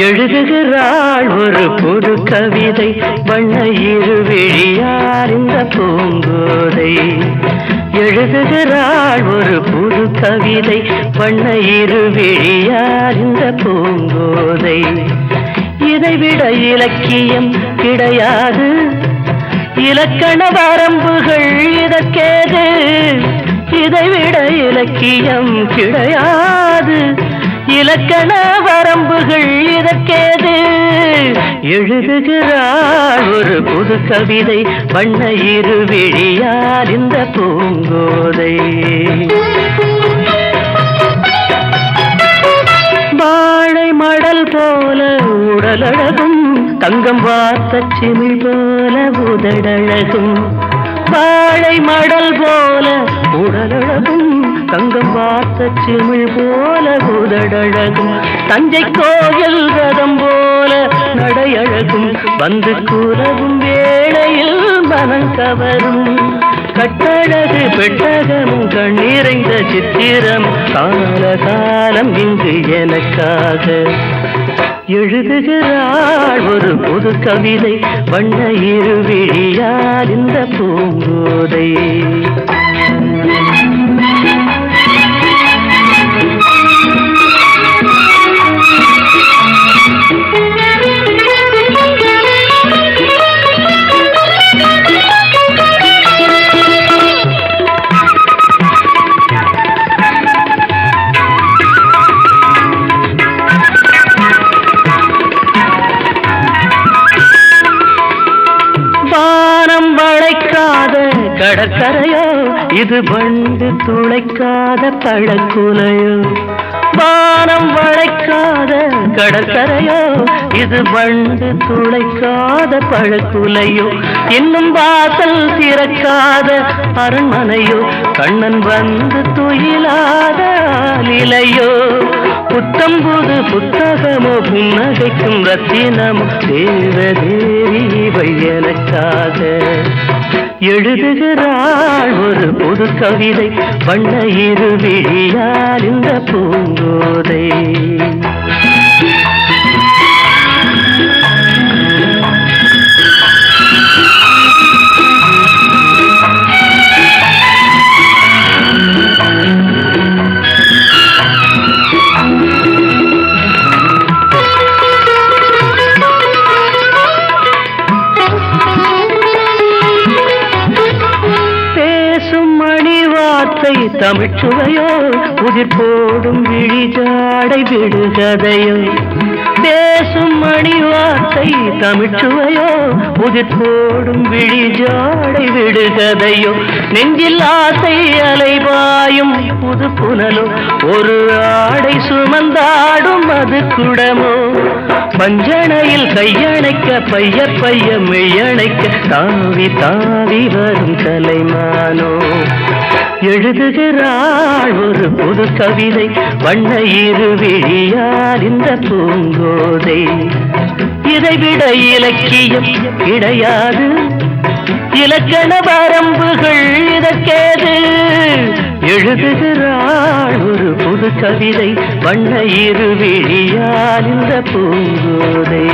எழுதுகிறாள் ஒரு புது கவிதை. வண்ண இருவிழியார் இந்த பூங்கோதை. எழுதுகிறாள் ஒரு புது கவிதை. வண்ண இருவிழியார் இந்த பூங்கோதை. இதைவிட இலக்கியம் கிடையாது. இலக்கண வரம்புகள் இதற்கேது. இதைவிட இலக்கியம் கிடையாது. இலக்கண வரம்புகள் இதற்கேது? எழுதுகிறாள் ஒரு புது கவிதை வண்ண இருவிழியார் இந்த பூங்கோதை. வாழை மடல் போல உடலழகும் தங்கம் பார்த்த சிமிழ் போல உதடழகும். வாழை மடல் போல உடலழகும் தங்கம் பார்த்த சிமிழ் போல உதடழகும் தஞ்சை கோயில் ரதம் போல நடையழகும். வந்து கூறவும் வேளையில் மனம் கவரும். கட்டழகு பெட்டகமும் கண்ணீரைந்த சித்திரம். கால காலம் இங்கு எனக்காக. எழுதுகிறாள் ஒரு புது கவிதை. வண்ண இருவிழியார் இந்த பூங்கோதை. கடற்கரையோ இது வண்டு துளைக்காத பழக்குலையோ? வானம் வளைக்காத கடற்கரையோ? இது வண்டு துளைக்காத பழக்குலையோ? இன்னும் வாசல் திறக்காத அரண்மனையோ? கண்ணன் வந்து துயிலாத நிலையோ? புத்தம்புது புத்தகமோ? புன்னகைக்கும் ரத்தினமோ? தேவதேவி இவை எனக்காக. எழுதுகிறாள் ஒரு புது கவிதை வண்ண இருவிழியால் இந்த பூங்கோதை. தமிழ்ச்சுவையோ உதிர் போடும் விழிஜாடை விடுகதையோ பேசும் மணி வார்த்தை தமிழ்ச்சுவையோ உதிர் போடும் விழிஜாடை விடுகதையோ நெஞ்சில் ஆசை அலைவாயும் புது புனலோ ஒரு ஆடை சுமந்தாடும் அது குடமோ. பஞ்சணையில் கையணைக்க பைய பைய மெய்யணைக்க தாவி தாவி வரும் தலைமானோ. எழுதுகிறாள் ஒரு புது கவிதை வண்ண இருவிழியார் இந்த பூங்கோதை. இதைவிட இலக்கியம் கிடையாது. இலக்கண வரம்புகள் இதற்கேது. எழுதுகிறாள் ஒரு புது கவிதை வண்ண இருவிழியால் இந்த பூங்கோதை.